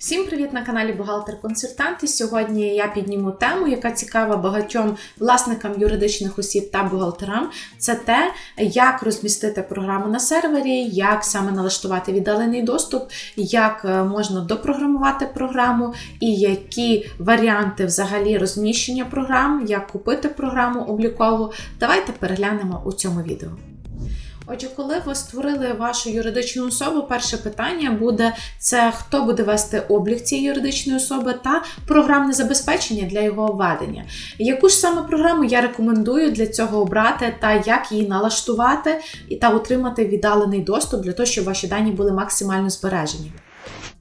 Всім привіт на каналі Бухгалтер-консультант. І Сьогодні я підніму тему, яка цікава багатьом власникам юридичних осіб та бухгалтерам. Це те, як розмістити програму на сервері, як саме налаштувати віддалений доступ, як е, можна допрограмувати програму, і які варіанти взагалі розміщення програм, як купити програму облікову. Давайте переглянемо у цьому відео. Отже, коли ви створили вашу юридичну особу, перше питання буде це хто буде вести облік цієї юридичної особи та програмне забезпечення для його введення. Яку ж саме програму я рекомендую для цього обрати та як її налаштувати та отримати віддалений доступ для того, щоб ваші дані були максимально збережені.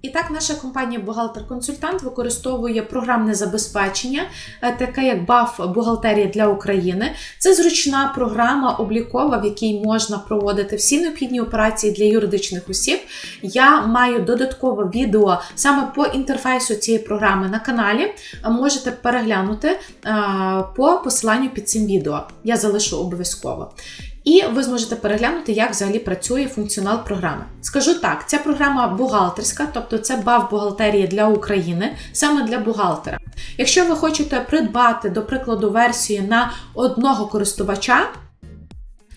І так, наша компанія Бухгалтер-консультант використовує програмне забезпечення, е, таке як BAF Бухгалтерія для України. Це зручна програма облікова, в якій можна проводити всі необхідні операції для юридичних осіб. Я маю додаткове відео саме по інтерфейсу цієї програми на каналі. Можете переглянути е, по посиланню під цим відео. Я залишу обов'язково. І ви зможете переглянути, як взагалі працює функціонал програми. Скажу так, ця програма бухгалтерська, тобто це бав бухгалтерії для України, саме для бухгалтера. Якщо ви хочете придбати, до прикладу, версію на одного користувача,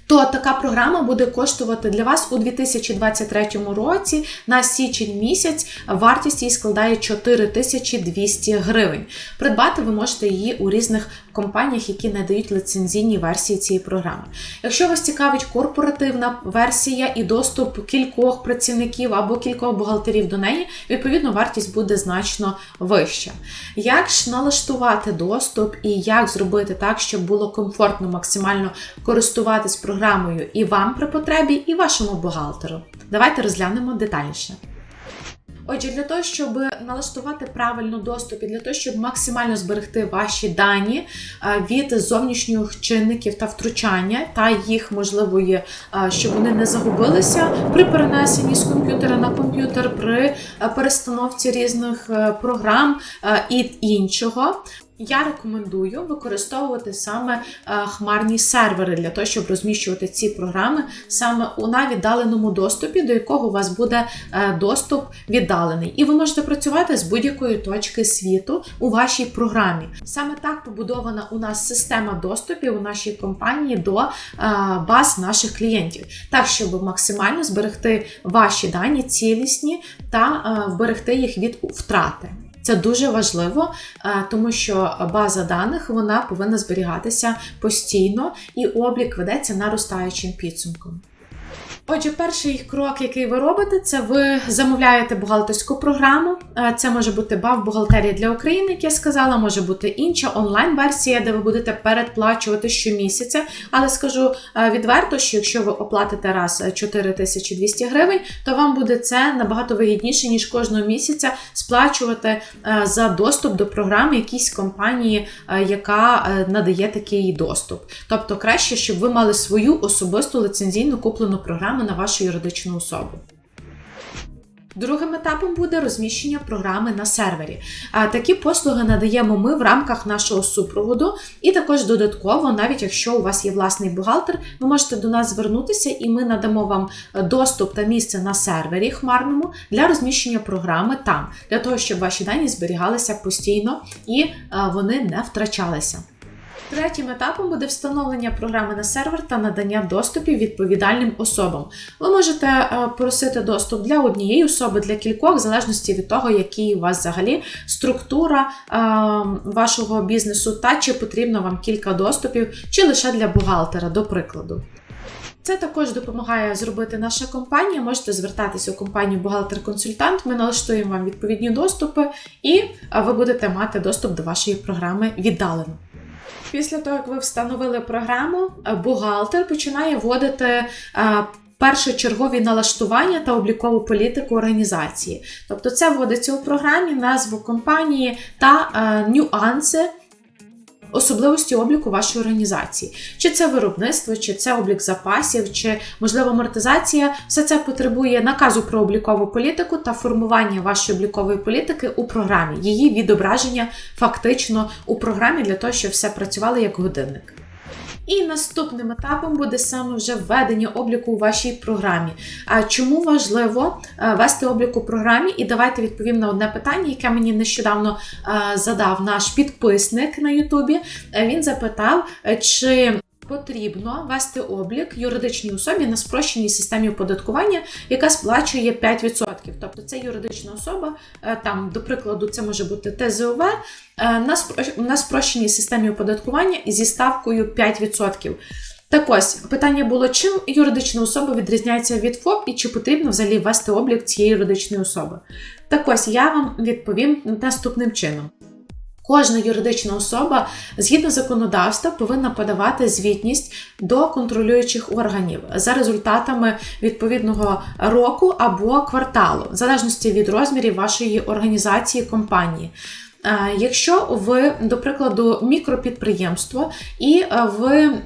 то така програма буде коштувати для вас у 2023 році на січень місяць. Вартість її складає 4200 гривень. Придбати ви можете її у різних компаніях, які надають лицензійні версії цієї програми. Якщо вас цікавить корпоративна версія і доступ кількох працівників або кількох бухгалтерів до неї, відповідно, вартість буде значно вища. Як ж налаштувати доступ і як зробити так, щоб було комфортно максимально користуватись програмою і вам при потребі, і вашому бухгалтеру? Давайте розглянемо детальніше. Отже, для того, щоб налаштувати правильно доступ і для того, щоб максимально зберегти ваші дані е, від зовнішніх чинників та втручання та їх можливої, е, щоб вони не загубилися при перенесенні з комп'ютера на комп'ютер, при е, перестановці різних програм і іншого. Я рекомендую використовувати саме е, хмарні сервери для того, щоб розміщувати ці програми саме у на віддаленому доступі, до якого у вас буде е, доступ віддалений. І ви можете працювати з будь-якої точки світу у вашій програмі. Саме так побудована у нас система доступів у нашій компанії до е, баз наших клієнтів, так щоб максимально зберегти ваші дані цілісні та вберегти їх від втрати. Це дуже важливо, е, тому що база даних вона повинна зберігатися постійно, і облік ведеться наростаючим підсумком. Отже, перший крок, який ви робите, це ви замовляєте бухгалтерську програму. Е, це може бути бав бухгалтерія для України, як я сказала, може бути інша онлайн-версія, де ви будете передплачувати щомісяця. Але скажу е, відверто, що якщо ви оплатите раз 4200 гривень, то вам буде це набагато вигідніше, ніж кожного місяця сплачувати е, за доступ до програми якійсь компанії, яка надає такий доступ. Тобто краще, щоб ви мали свою особисту ліцензійну куплену програму на вашу юридичну особу. Другим етапом буде розміщення програми на сервері. Такі послуги надаємо ми в рамках нашого супроводу, і також додатково, навіть якщо у вас є власний бухгалтер, ви можете до нас звернутися, і ми надамо вам доступ та місце на сервері хмарному для розміщення програми там, для того, щоб ваші дані зберігалися постійно і вони не втрачалися. Третім етапом буде встановлення програми на сервер та надання доступів відповідальним особам. Ви можете е, просити доступ для однієї особи, для кількох, в залежності від того, який у вас взагалі структура е, вашого бізнесу, та чи потрібно вам кілька доступів, чи лише для бухгалтера, до прикладу. Це також допомагає зробити наша компанія. Можете звертатися у компанію Бухгалтер-консультант. Ми налаштуємо вам відповідні доступи, і е, ви будете мати доступ до вашої програми віддалено. Після того, як ви встановили програму, е, бухгалтер починає вводити е, першочергові налаштування та облікову політику організації. Тобто, це вводиться у програмі, назву компанії та е, нюанси особливості обліку вашої організації. Чи це виробництво, чи це облік запасів, чи можливо амортизація. Все це потребує наказу про облікову політику та формування вашої облікової політики у програмі, її відображення фактично у програмі для того, щоб все працювало як годинник. І наступним етапом буде саме вже введення обліку у вашій програмі. А чому важливо е, вести облік у програмі? І давайте відповім на одне питання, яке мені нещодавно е, задав наш підписник на Ютубі. Е, Він запитав, чи потрібно вести облік юридичній особі на спрощеній системі оподаткування, яка сплачує 5%. Тобто це юридична особа, е, там, до прикладу, це може бути ТЗОВ е, на спро- на спрощеній системі оподаткування зі ставкою 5%. Так ось питання було, чим юридична особа відрізняється від ФОП і чи потрібно взагалі вести облік цієї юридичної особи. Так ось я вам відповім наступним чином. Кожна юридична особа згідно законодавства повинна подавати звітність до контролюючих органів за результатами відповідного року або кварталу, в залежності від розмірів вашої організації компанії. Е, Якщо ви, до прикладу, мікропідприємство і е, ви е,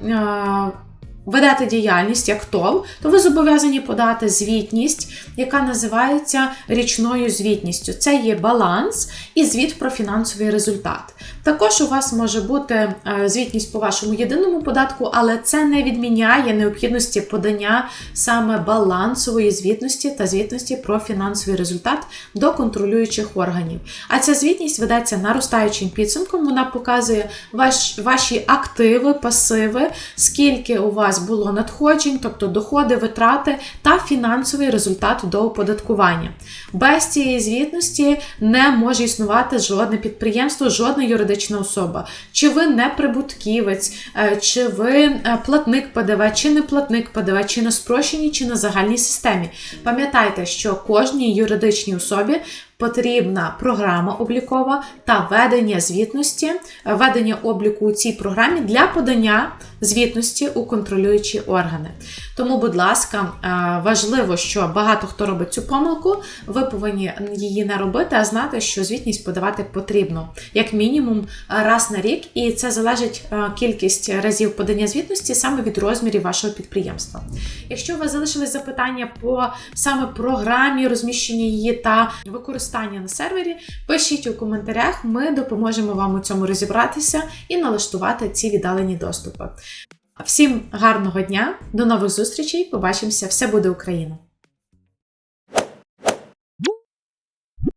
ведете діяльність як ТОВ, то ви зобов'язані подати звітність, яка називається річною звітністю. Це є баланс і звіт про фінансовий результат. Також у вас може бути е, звітність по вашому єдиному податку, але це не відміняє необхідності подання саме балансової звітності та звітності про фінансовий результат до контролюючих органів. А ця звітність ведеться наростаючим підсумком. Вона показує ваш, ваші активи, пасиви, скільки у вас було надходжень, тобто доходи, витрати та фінансовий результат до оподаткування. Без цієї звітності не може існувати жодне підприємство, жодна юридична особа. Чи ви не прибутківець, е, чи ви е, платник ПДВ, чи не платник ПДВ, чи на спрощеній, чи на загальній системі. Пам'ятайте, що кожній юридичній особі потрібна програма облікова та ведення звітності, е, ведення обліку у цій програмі для подання звітності у контролюючі органи. Тому, будь ласка, е, важливо, що багато хто робить цю помилку, ви повинні її не робити, а знати, що звітність подавати потрібно як мінімум раз на рік, і це залежить е, кількість разів подання звітності саме від розмірів вашого підприємства. Якщо у вас залишились запитання по саме програмі, розміщення її та використання на сервері, пишіть у коментарях, ми допоможемо вам у цьому розібратися і налаштувати ці віддалені доступи. Всім гарного дня, до нових зустрічей! Побачимося! Все буде Україна!